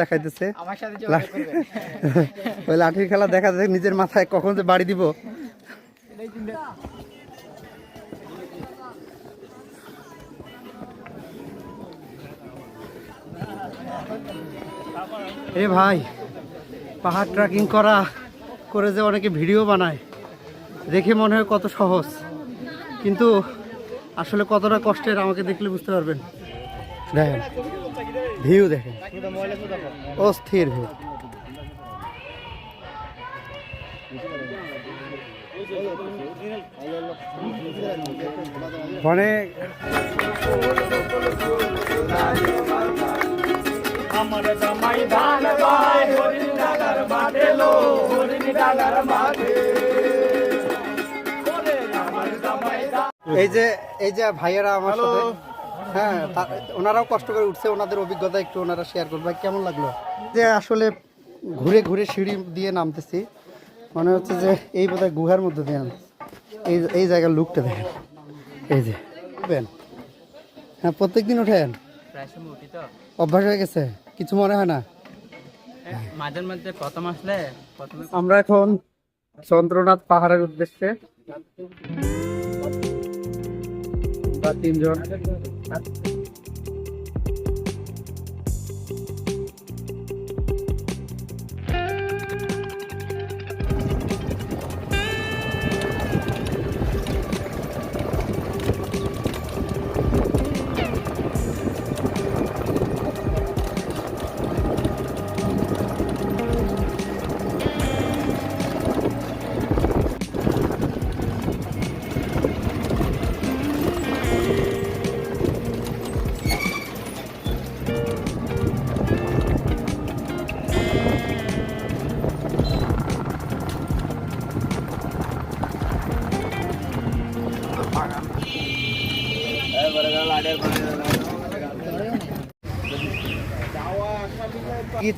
দেখাইতেছে। লাঠি ওই লাঠির খেলা দেখা যাচ্ছে নিজের মাথায় কখন যে বাড়ি দিব। এ ভাই পাহাড় ট্রেকিং করা করে যে অনেকে ভিডিও বানায় দেখে মনে হয় কত সহজ। কিন্তু আসলে কতটা কষ্টের আমাকে দেখলে বুঝতে পারবেন। দেখেন ভিউ দেখেন। অস্থির ভিউ। ধান এই যে এই যে ভাইয়েরা আমার সাথে হ্যাঁ ওনারাও কষ্ট করে উঠছে ওনাদের অভিজ্ঞতা একটু ওনারা শেয়ার করবে কেমন লাগল? যে আসলে ঘুরে ঘুরে সিঁড়ি দিয়ে নামতেছি মনে হচ্ছে যে এই বোধহয় গুহার মধ্যে দিয়ে এই এই জায়গার লুকটা দেখেন। এই যে উঠবেন। হ্যাঁ প্রত্যেক দিন ওঠেন প্রায় সময় উঠি তো। অভ্যাস হয়ে গেছে? কিছু মনে হয় না? মাঝের মধ্যে প্রথম আসলে আমরা এখন চন্দ্রনাথ পাহাড়ের উদ্দেশ্যে। বা তিনজন। কি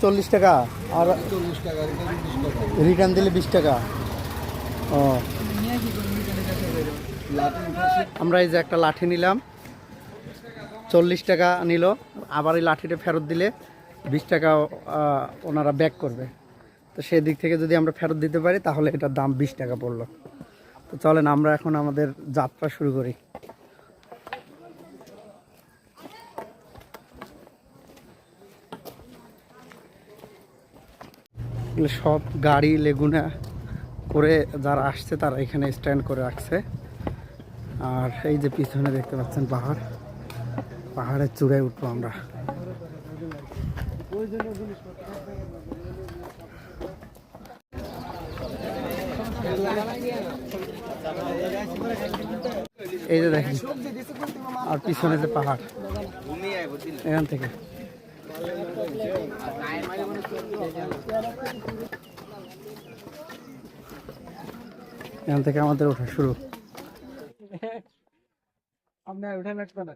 চল্লিশ টাকা আর রিটার্ন দিলে বিশ টাকা। ও। আমরা এই যে একটা লাঠি নিলাম। চল্লিশ টাকা নিল। আবার এই লাঠিটা ফেরত দিলে বিশ টাকা ওনারা ব্যাক করবে। তো সেই দিক থেকে যদি আমরা ফেরত দিতে পারি, তাহলে এটার দাম বিশ টাকা পড়ল। তো চলেন, আমরা এখন আমাদের যাত্রা শুরু করি। সব গাড়ি, লেগুনা করে যারা আসছে তারা এখানে স্ট্যান্ড করে রাখছে। আর এই যে পিছনে দেখতে পাচ্ছেন পাহাড়। পাহাড়ের চূড়ায় উঠবো আমরা। এই যে দেখেন, আর পিছনে যে পাহাড়, এখান থেকে। এখান থেকে আমাদের ওঠা শুরু।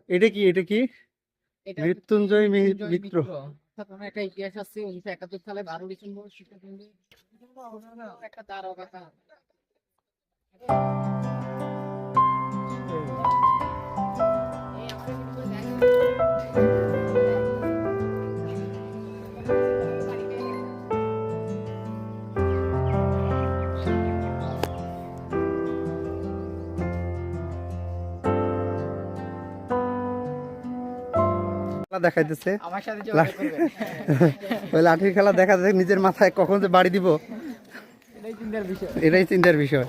এটা কি এটা কি? মৃত্যুঞ্জয় মিত্র। একটা ইতিহাস আছে উনিশশো একাত্তর সালে বারো ডিসেম্বর শিক্ষাকেন্দ্রে একটা তারকা দেখাইতেছে। লাঠি ওই লাঠির খেলা দেখা যাচ্ছে নিজের মাথায় কখন যে বাড়ি দিব। এটাই চিন্তার বিষয়।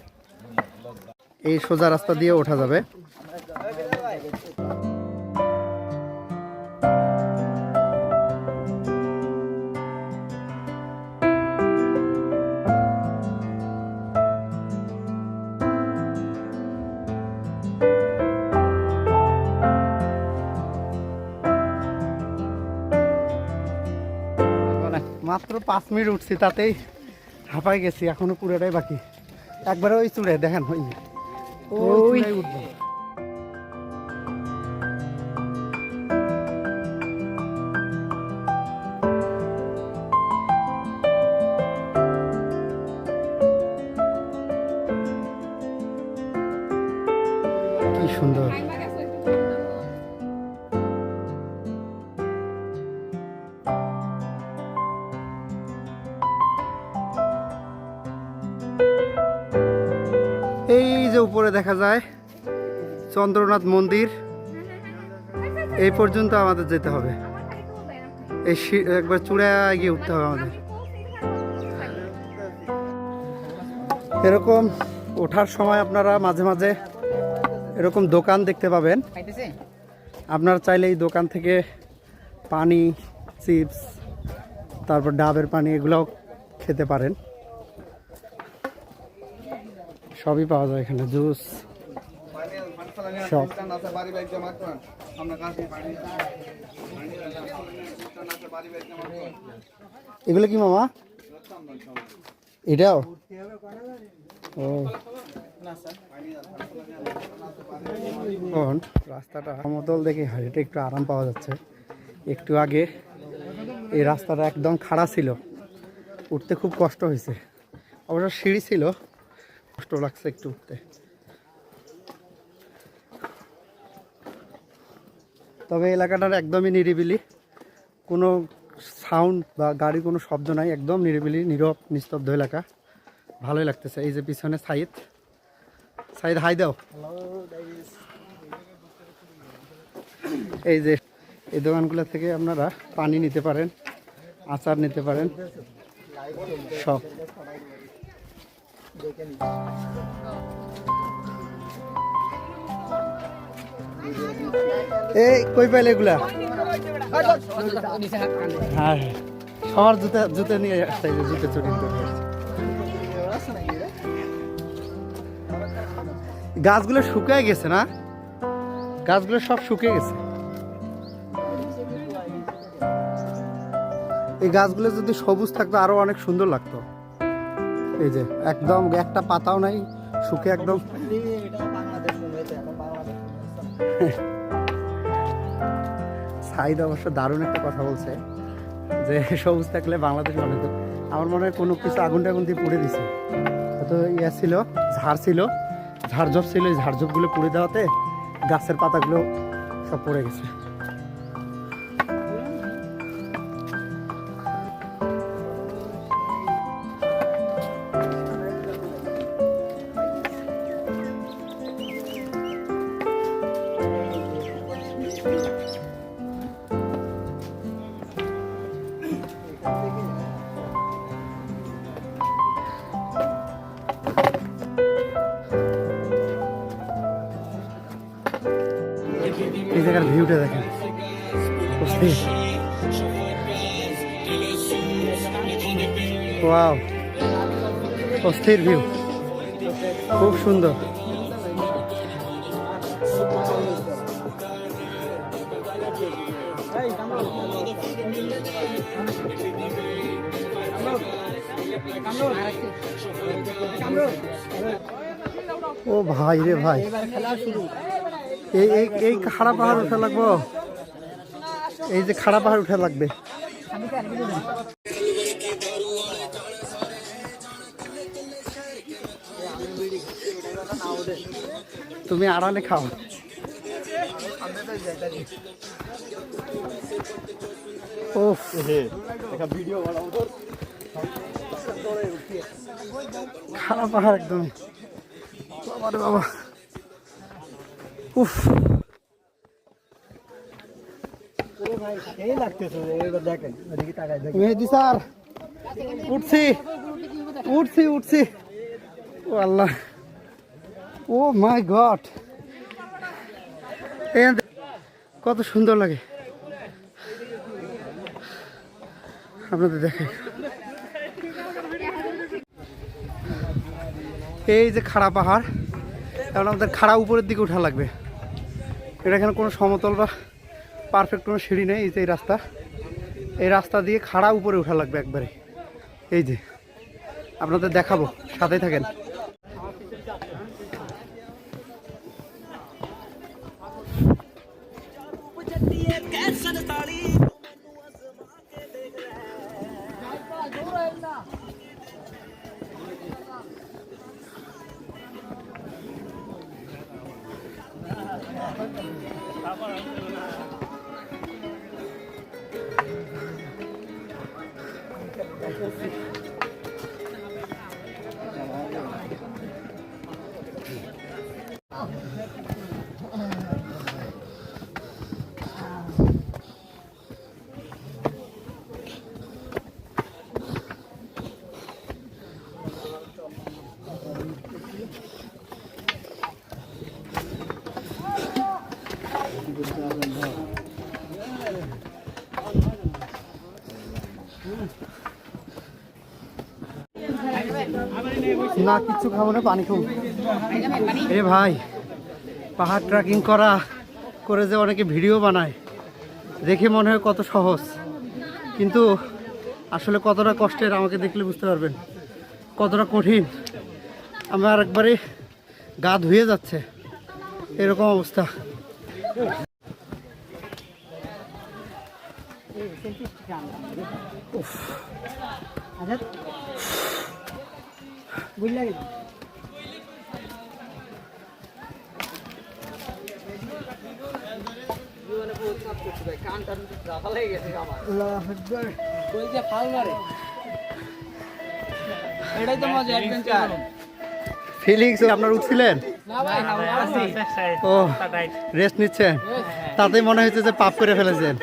এই সোজা রাস্তা দিয়ে ওঠা যাবে। মিনিট উঠছি তাতেই হাঁপাই গেছি এখনও পুরোটাই বাকি। একবারে ওই চুড়ে দেখেন ওই ওই উঠবে উঠবো। চন্দ্রনাথ মন্দির এই পর্যন্ত আমাদের যেতে হবে। এই একবার চূড়ায় গিয়ে উঠতে হবে আমাদের। এরকম ওঠার সময় আপনারা মাঝে মাঝে এরকম দোকান দেখতে পাবেন। আপনারা চাইলে এই দোকান থেকে পানি চিপস তারপর ডাবের পানি এগুলোও খেতে পারেন। সবই পাওয়া যায় এখানে জুস। এগুলো কি মামা? এটাও? ও। রাস্তাটা সমতল দেখে হাইটে একটু আরাম পাওয়া যাচ্ছে। একটু আগে এই রাস্তাটা একদম খাড়া ছিল। উঠতে খুব কষ্ট হয়েছে। অবশ্য সিঁড়ি ছিল। কষ্ট লাগছে একটু উঠতে। তবে এলাকাটার একদমই নিরিবিলি। কোনো সাউন্ড বা গাড়ি কোনো শব্দ নাই, একদম নিরিবিলি, নীরব, নিস্তব্ধ এলাকা। ভালোই লাগতেছে। এই যে পিছনে সাইদ। সাইদ হাই দাও। এই যে এই দোকানগুলো থেকে আপনারা পানি নিতে পারেন, আচার নিতে পারেন। সব। এই, কই পাইলে সবার জুতা জুতা নিয়ে এই জুতো গাছগুলো শুকিয়ে গেছে না? গাছগুলো সব শুকিয়ে গেছে। এই গাছগুলো যদি সবুজ থাকতো, আরও অনেক সুন্দর লাগতো। এই যে, একদম একটা পাতাও নাই শুকে একদম সাইদ অবশ্য দারুণ একটা কথা বলছে, যে সবুজ থাকলে বাংলাদেশ মানে হতো। আমার মনে হয় কোনো কিছু আগুন টাগুন দিয়ে পুড়ে দিছে। তো ইয়া ছিল, ঝাড় ছিল, ঝাড়ঝপ ছিল, এই ঝাড়ঝপগুলো পুড়ে দেওয়াতে গাছের পাতাগুলো সব পড়ে গেছে। অস্থির ভিউ খুব সুন্দর। ও ভাই রে ভাই। এই এই এই খাড়া পাহাড় উঠা লাগবো? এই যে খাড়া পাহাড় উঠা লাগবে। তুমি আড়ালে খাও। ওফ খাড়া পাহাড় একদম। বাবা রে বাবা। উফ। মেহেদি উঠছি। উঠছি উঠছি। ও আল্লাহ। ও মাই গড কত সুন্দর লাগে। আপনাদের দেখে এই যে খাড়া পাহাড় এখন আমাদের খাড়া উপরের দিকে উঠা লাগবে। এটা এখানে কোনো সমতল বা পারফেক্ট কোনো সিঁড়ি নেই, এই যে এই রাস্তা। এই রাস্তা দিয়ে খাড়া উপরে উঠা লাগবে একবারে। এই যে, আপনাদের দেখাবো সাথে থাকেন। না কিছু খাব না, পানি খাব। এ ভাই, পাহাড় ট্রেকিং করা করে যে অনেকে ভিডিও বানায়, দেখে মনে হয় কত সহজ। কিন্তু আসলে কতটা কষ্টের আমাকে দেখলে বুঝতে পারবেন। কতটা কঠিন। আমার একবারে গা ধুয়ে যাচ্ছে। এরকম অবস্থা। এটাই ফিলিংস আপনার উঠছিলেন? ও রেস্ট নিচ্ছেন। তাতেই মনে হচ্ছে যে পাপ করে ফেলেছেন।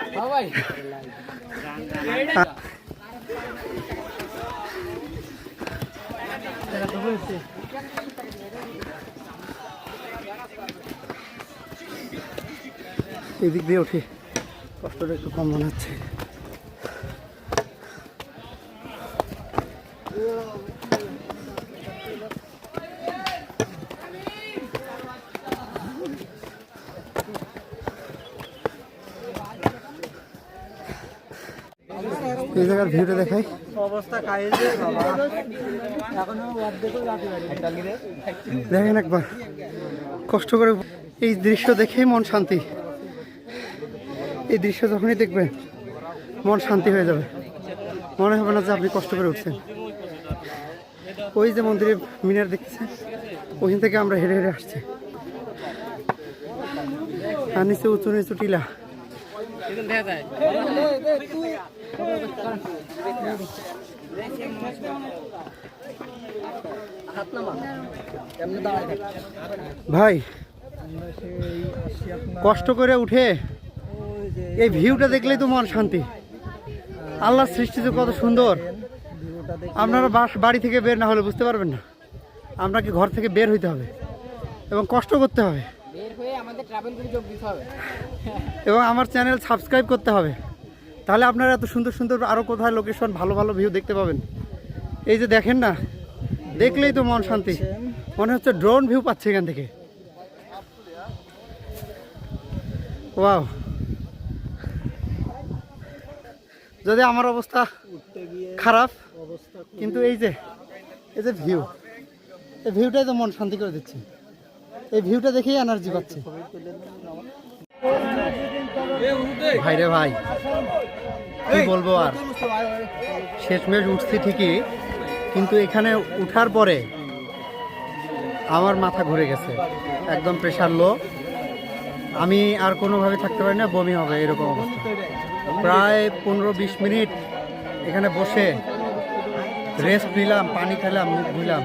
এদিক দিয়ে উঠি। কষ্টটা একটু কম মনে হচ্ছে। এই জায়গার ভিউটা দেখাই। দেখেন একবার। কষ্ট করে এই দৃশ্য দেখেই মন শান্তি। এই দৃশ্য যখনই দেখবেন মন শান্তি হয়ে যাবে। মনে হবে না যে আপনি কষ্ট করে উঠছেন। ওই যে মন্দিরের মিনার দেখতেছেন ওইখান থেকে আমরা হেরে হেরে আসছি। আর নিচে উঁচু নিচু টিলা। ভাই, কষ্ট করে উঠে এই ভিউটা দেখলেই তো মন শান্তি। আল্লাহর সৃষ্টি তো কত সুন্দর। আপনারা বাস- বাড়ি থেকে বের না হলে বুঝতে পারবেন না। আপনাকে ঘর থেকে বের হইতে হবে এবং কষ্ট করতে হবে। এবং আমার চ্যানেল সাবস্ক্রাইব করতে হবে। তাহলে আপনারা এত সুন্দর সুন্দর আরও কোথায় লোকেশন ভালো ভালো ভিউ দেখতে পাবেন। এই যে দেখেন না, দেখলেই তো মন শান্তি। মনে হচ্ছে ড্রোন ভিউ পাচ্ছে এখান থেকে। ওয়াও যদি আমার অবস্থা খারাপ, কিন্তু এই যে এই যে ভিউ এই ভিউটাই তো মন শান্তি করে দিচ্ছে। এই ভিউটা দেখেই এনার্জি পাচ্ছে। ভাই রে ভাই, কি বলব আর? শেষমেশ উঠছি ঠিকই, কিন্তু এখানে উঠার পরে আমার মাথা ঘুরে গেছে, একদম প্রেশার লো আমি আর কোনোভাবে থাকতে পারি না, বমি হবে, এরকম অবস্থা। প্রায় পনেরো বিশ মিনিট এখানে বসে রেস্ট নিলাম, পানি খেলাম, মুখ ধুলাম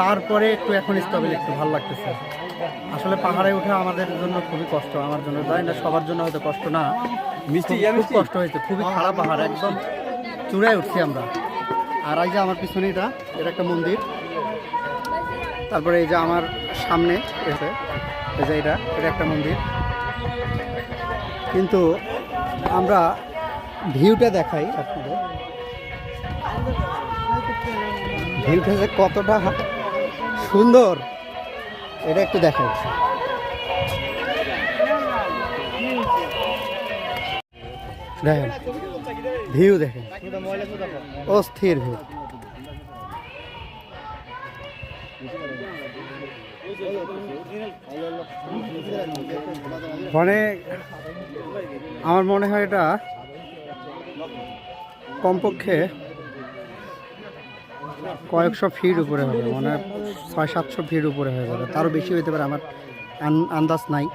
তারপরে একটু এখন স্টেবল একটু ভালো লাগতেছে। আসলে পাহাড়ে ওঠা আমাদের জন্য খুবই কষ্ট আমার জন্য তাই না? সবার জন্য হয়তো কষ্ট না। মিষ্টি খুব কষ্ট হয়েছে খুবই খারাপ পাহাড় একদম চূড়ায় উঠছি আমরা। আর এই যে আমার পিছনে এটা এটা একটা মন্দির। তারপরে এই যে আমার সামনে এসে এই যে এটা এটা একটা মন্দির। কিন্তু আমরা ভিউটা দেখাই আপনাদের। ভিউটা যে কতটা সুন্দর। এটা একটু দেখাই দেখেন, ভিউ দেখেন। অস্থির ভিউ। মানে আমার মনে হয় এটা কমপক্ষে কয়েকশো ফিট উপরে হবে মানে ছয়, সাতশো ফিট উপরে হয়ে যাবে। তারও বেশি হইতে পারে, আমার আন্দাজ নাই।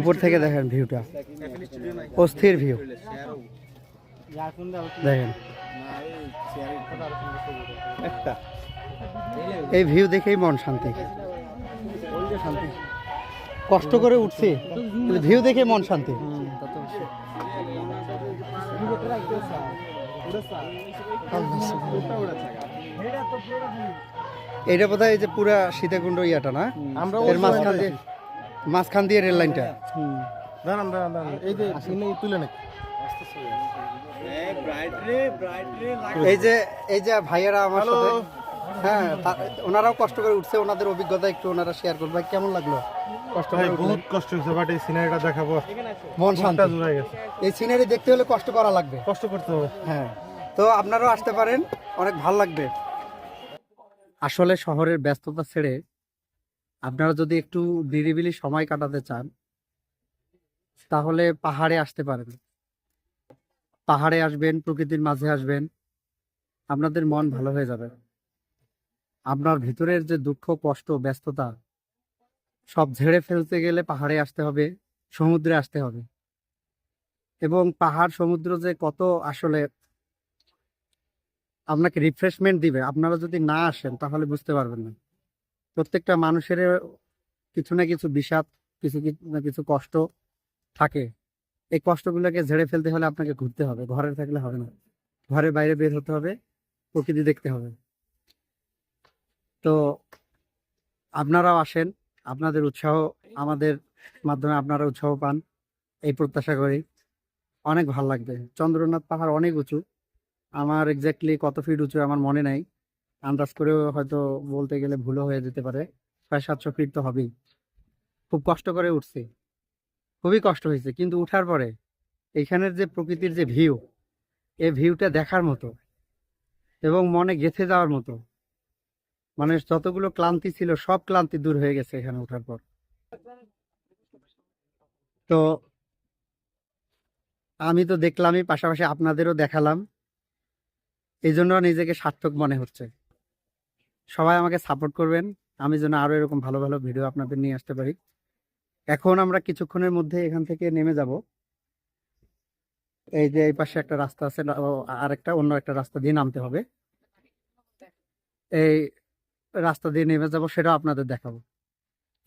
উপর থেকে দেখেন ভিউটা অস্থির ভিউ দেখেন। এই ভিউ দেখেই মন শান্তি। শান্তি কষ্ট করে উঠছি ভিউ দেখে মন শান্তি। হয় এই যে পুরা সীতাকুণ্ড ইয়াটা না? আমরা এর মাঝখান দিয়ে মাঝখান দিয়ে রেল লাইনটা। দাঁড়ান দাঁড়ান দাঁড়ান। এই যে তুলে নাকি এই যে এই যে ভাইয়েরা আমার সাথে হ্যাঁ ওনারাও কষ্ট করে উঠছে ওনাদের অভিজ্ঞতা একটু ওনারা শেয়ার করবে ভাই কেমন লাগল? কষ্ট ভাই করে বহুত কষ্ট হয়েছে বাট এই সিনারিটা দেখাবো। মন শান্তি। জুড়ে গেছে। এই সিনারি দেখতে হলে কষ্ট করা লাগবে। কষ্ট করতে হবে। হ্যাঁ। তো আপনারাও আসতে পারেন অনেক ভালো লাগবে। আসলে শহরের ব্যস্ততা ছেড়ে আপনারা যদি একটু নিরিবিলি সময় কাটাতে চান, তাহলে পাহাড়ে আসতে পারেন। পাহাড়ে আসবেন, প্রকৃতির মাঝে আসবেন, আপনাদের মন ভালো হয়ে যাবে। আপনার ভিতরের যে দুঃখ, কষ্ট, ব্যস্ততা, সব ঝেড়ে ফেলতে গেলে পাহাড়ে আসতে হবে, সমুদ্রে আসতে হবে। এবং পাহাড়, সমুদ্র যে কত আসলে আপনাকে রিফ্রেশমেন্ট দিবে। আপনারা যদি না আসেন, তাহলে বুঝতে পারবেন না। প্রত্যেকটা মানুষের কিছু না কিছু বিষাদ, কিছু না কিছু কষ্ট থাকে। এই কষ্টগুলোকে ঝেড়ে ফেলতে হলে আপনাকে ঘুরতে হবে। ঘরে থাকলে হবে না। ঘরের বাইরে বের হতে হবে, প্রকৃতি দেখতে হবে। তো আপনারাও আসেন, আপনাদের উৎসাহ আমাদের মাধ্যমে আপনারা উৎসাহ পান। এই প্রত্যাশা করি। অনেক ভালো লাগবে। চন্দ্রনাথ পাহাড় অনেক উঁচু। আমার এক্স্যাক্টলি কত ফিট উঁচু আমার মনে নাই। আন্দাজ করেও হয়তো বলতে গেলে ভুলও হয়ে যেতে পারে। ছয়, সাতশো ফিট তো হবেই। খুব কষ্ট করে উঠছি। খুবই কষ্ট হয়েছে। কিন্তু উঠার পরে এখানের যে প্রকৃতির যে ভিউ এ ভিউটা দেখার মতো এবং মনে গেঁথে যাওয়ার মতো। মানে যতগুলো ক্লান্তি ছিল, সব ক্লান্তি দূর হয়ে গেছে এখানে ওঠার পর। তো আমি তো দেখলামই, পাশাপাশি আপনাদেরও দেখালাম। এই জন্য নিজেকে সার্থক মনে হচ্ছে। সবাই আমাকে সাপোর্ট করবেন। আমি যেন আরও এরকম ভালো ভালো ভিডিও আপনাদের নিয়ে আসতে পারি। এখন আমরা কিছুক্ষণের মধ্যে এখান থেকে নেমে যাব। এই যে এই পাশে একটা রাস্তা আছে আর একটা অন্য একটা রাস্তা দিয়ে নামতে হবে। এই রাস্তা দিয়ে নেমে যাব, সেটাও আপনাদের দেখাবো।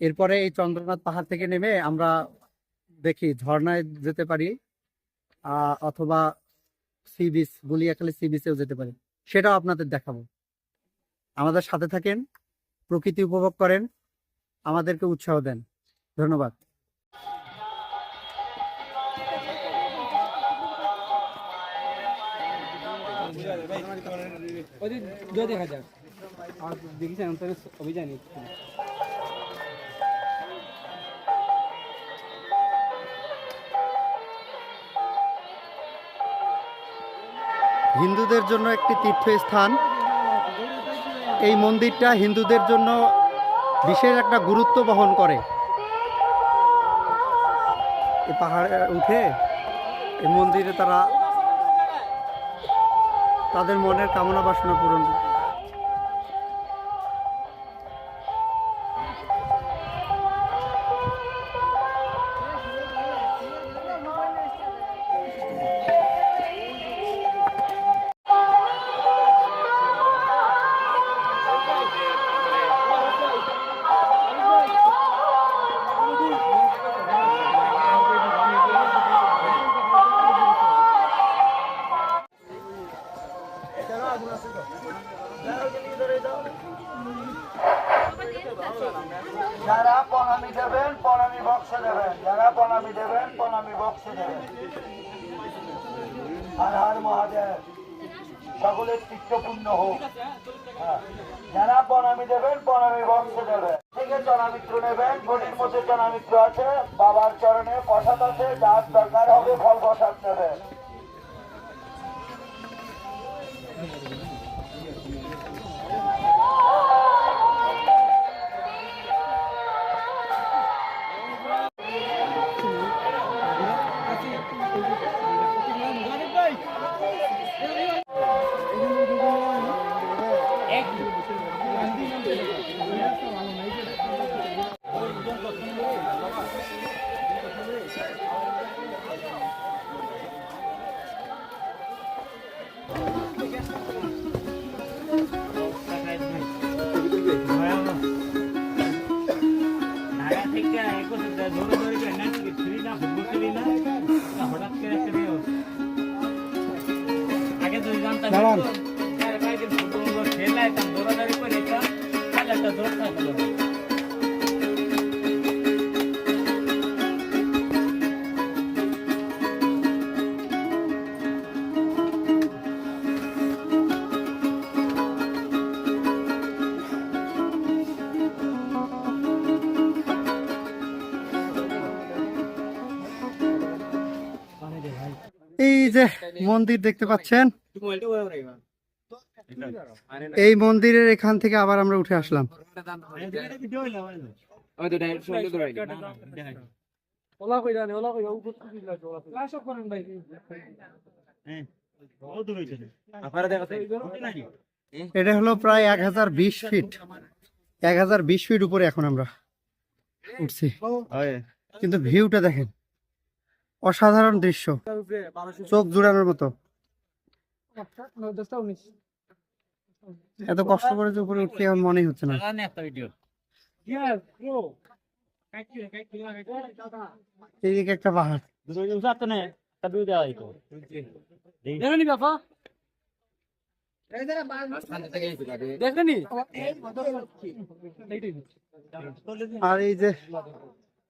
এরপরে এই চন্দ্রনাথ পাহাড় থেকে নেমে আমরা দেখি, ঝর্ণায় যেতে পারি অথবা সি বিচ গুলিয়াখালী সি বিচেও যেতে পারেন সেটাও আপনাদের দেখাবো। আমাদের সাথে থাকেন, প্রকৃতি উপভোগ করেন, আমাদেরকে উৎসাহ দেন। ধন্যবাদ। দেখা যাক। আর অভিযানে হিন্দুদের জন্য একটি তীর্থস্থান। এই মন্দিরটা হিন্দুদের জন্য বিশেষ একটা গুরুত্ব বহন করে। এই পাহাড়ে উঠে এই মন্দিরে তারা তাদের মনের কামনা বাসনা পূরণ যারা প্রণামী দেবেন, প্রণামী বক্সে দেবেন। যারা প্রণামী দেবেন, প্রণামী বক্সে দেবেন। হর হর মহাদেব। সকলের চিত্তপূর্ণ হোক। হ্যাঁ। যারা প্রণামী দেবেন, প্রণামী বক্সে দেবেন। থেকে চনামিত্র নেবেন, ঘটির মধ্যে চনামিত্র আছে, বাবার চরণে প্রসাদ আছে, যার দরকার হবে ফল প্রসাদ নেবেন। মন্দির দেখতে পাচ্ছেন? এই মন্দিরের এখান থেকে আবার আমরা উঠে আসলাম। এটা হলো প্রায় এক হাজার বিশ ফিট। এক হাজার বিশ ফিট উপরে এখন আমরা উঠছি। কিন্তু ভিউটা দেখেন। অসাধারণ দৃশ্য। চোখ জুড়ানোর মতো। এত কষ্ট করে যে উপরে উঠতে এখন মনেই হচ্ছে না। এইদিকে একটা পাহাড়। আর এই যে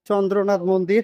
চন্দ্রনাথ মন্দির।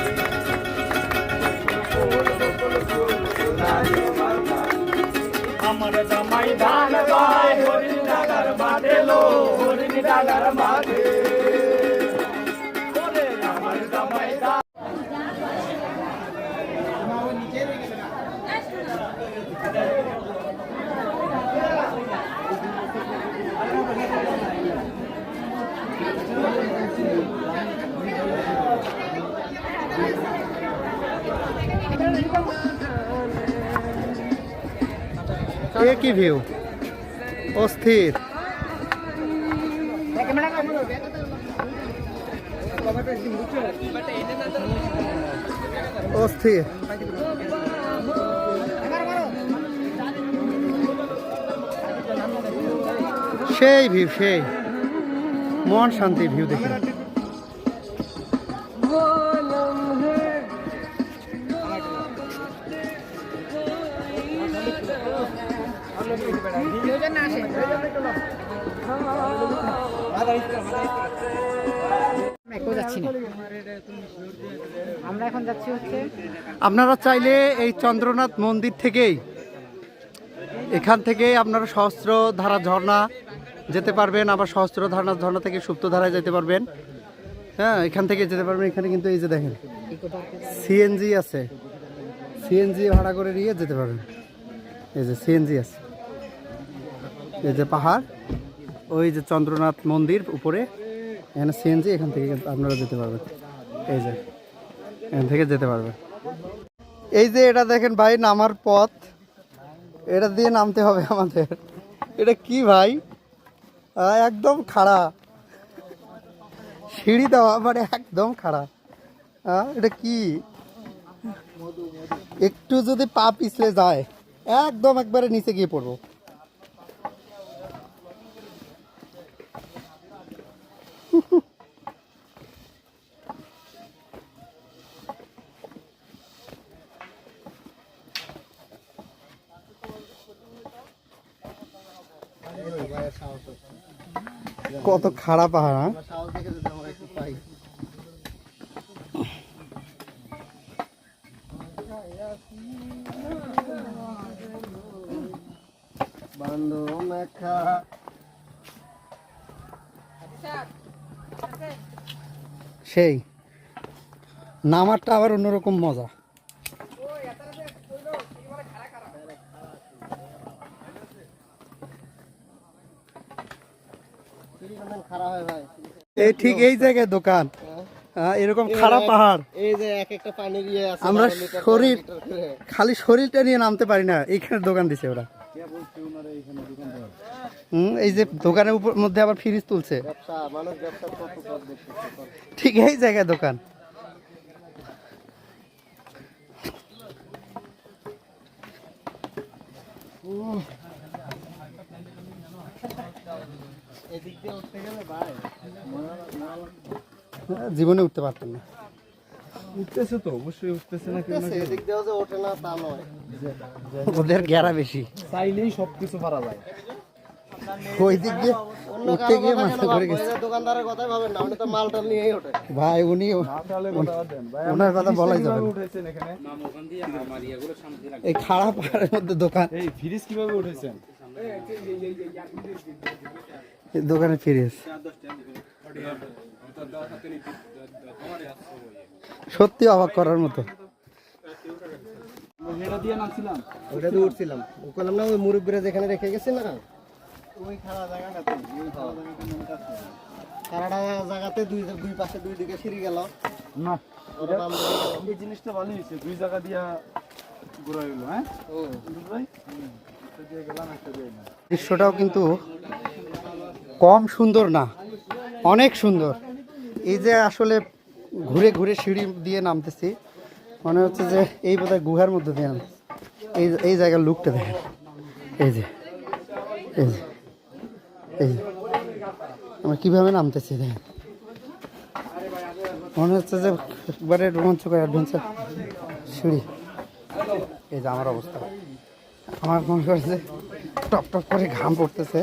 ধান পায় হরিণ ডাগার মাঠে লো হরিণ ডাগার মাঠে ওরে এ কি ভিউ অস্থির। অস্থির। সেই ভিউ সেই। মন শান্তি ভিউ দেখে। যাচ্ছি হচ্ছে। আপনারা চাইলে এই চন্দ্রনাথ মন্দির থেকেই এখান থেকে আপনারা সহস্র ধারা ঝর্ণা যেতে পারবেন, আবার সহস্র ধারা ঝর্ণা থেকে সুপ্ত ধারায় যেতে পারবেন। হ্যাঁ এখান থেকে যেতে পারবেন। এখানে কিন্তু এই যে দেখেন, সিএনজি আছে। সিএনজি ভাড়া করে নিয়ে যেতে পারবেন। এই যে সিএনজি আছে। এই যে পাহাড়, ওই যে চন্দ্রনাথ মন্দির উপরে, এখানে সিএনজি এখান থেকে আপনারা যেতে পারবেন। এই যে এখান থেকে যেতে পারবে। এই যে এটা দেখেন ভাই নামার পথ। এটা দিয়ে নামতে হবে আমাদের। এটা কি ভাই? একদম খাড়া। সিঁড়ি দেওয়া মানে একদম খাড়া। আহ, এটা কি? একটু যদি পা পিছলে যায় একদম একবারে নিচে গিয়ে পড়ব। কত খারাপ পাহাড় হ্যাঁ? সেই নামারটা আবার অন্যরকম মজা এই ঠিক এই জায়গায় দোকান। এরকম খারাপ পাহাড়। এই যে এক একটা পানির ইয়ে আছে আমরা শরীর। খালি শরীরটা নিয়ে নামতে পারি না এইখানে দোকান দিছে ওরা। হুম এই যে দোকানের উপর মধ্যে আবার ফ্রিজ তুলছে। ঠিক এই জায়গায় দোকান দিয়ে উঠতে গেলে ভাই জীবনে উঠতে পারতাম না। উঠতেছে তো অবশ্যই উঠতেছে না কেউ না উঠতেছে, এদিক দিয়েও যে ওঠে না তা নয়। ওদের গ্যারা বেশি। চাইলেই সব কিছু পারা যায়। ওই দিক দিয়ে উঠতে গিয়ে মাথা কেন গেছে। দোকানদারের কথাই ভাবেন না উনি তো মালটা নিয়েই ওঠে। ভাই উনি কথা বাদ ওনার কথা বলাই যাবে না। উঠেছেন এখানে? এই খাড়া পাহাড়ের মধ্যে দোকান। এই ফ্রিজ কীভাবে উঠেছেন? দোকানে ফিরিস সত্যি অবাক করার মতো। দিয়ে উঠছিলাম। ও না ওই মুরব্বীরা যেখানে রেখে গেছে না? ওই খাড়া জায়গাটাতে ওই। খাড়াটা জায়গাতে দুই দুই পাশে দুই দিকে সিঁড়ি গেল। না। এই জিনিসটা ভালো হয়েছে দুই জায়গা দিয়া ঘোরা হইল হ্যাঁ? ভাই? দৃশ্যটাও কিন্তু কম সুন্দর না, অনেক সুন্দর। এই যে আসলে ঘুরে ঘুরে সিঁড়ি দিয়ে নামতেছি, মনে হচ্ছে যে এই বোধহয় গুহার মধ্যে দিয়ে। এই এই জায়গার লুকটা দেখেন। এই যে এই যে, এই আমরা কীভাবে নামতেছি দেখেন। মনে হচ্ছে যে একবারে রোমাঞ্চকর অ্যাডভেঞ্চার সিঁড়ি। এই যে আমার অবস্থা। আমার মনে করে যে টপ টপ করে ঘাম পড়তেছে।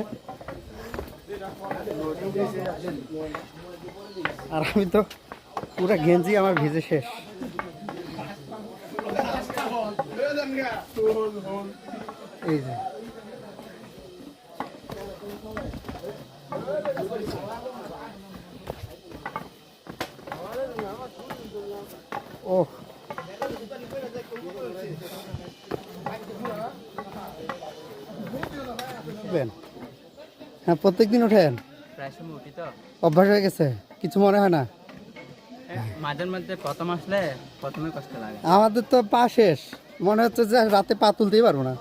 আর আমি তো পুরো গেঞ্জি আমার ভিজে শেষ। এই যে ও উঠবেন হ্যাঁ প্রত্যেকদিন ওঠেন? প্রায় সময় উঠি তো। অভ্যাস হয়ে গেছে? কিছু মনে হয় না? মাঝে মাঝে প্রথম আসলে প্রথমে কষ্ট লাগে। আমাদের তো পা শেষ। মনে হচ্ছে যে রাতে পা তুলতেই পারব না।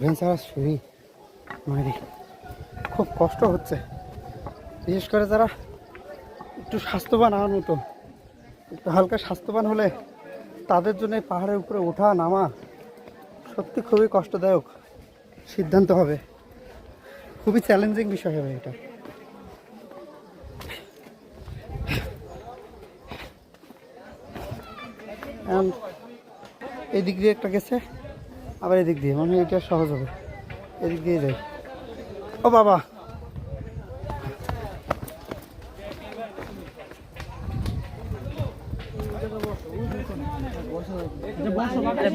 কি অ্যাডভেঞ্চার সিঁড়ি মারি খুব কষ্ট হচ্ছে। বিশেষ করে যারা একটু স্বাস্থ্যবান আমার মতো একটু হালকা স্বাস্থ্যবান হলে তাদের জন্য পাহাড়ের উপরে ওঠা, নামা সত্যি খুবই কষ্টদায়ক সিদ্ধান্ত হবে। খুবই চ্যালেঞ্জিং বিষয় হবে এটা। And এই দিক দিয়ে একটা গেছে। আবার এদিক দিয়ে মানে এটা সহজ হবে। এদিক দিয়ে যাই। ও বাবা!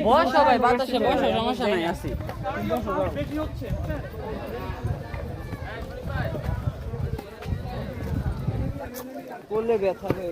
বস সবাই বাতাসে বসো সমস্যা নাই আসি। করলে ব্যথা হয়ে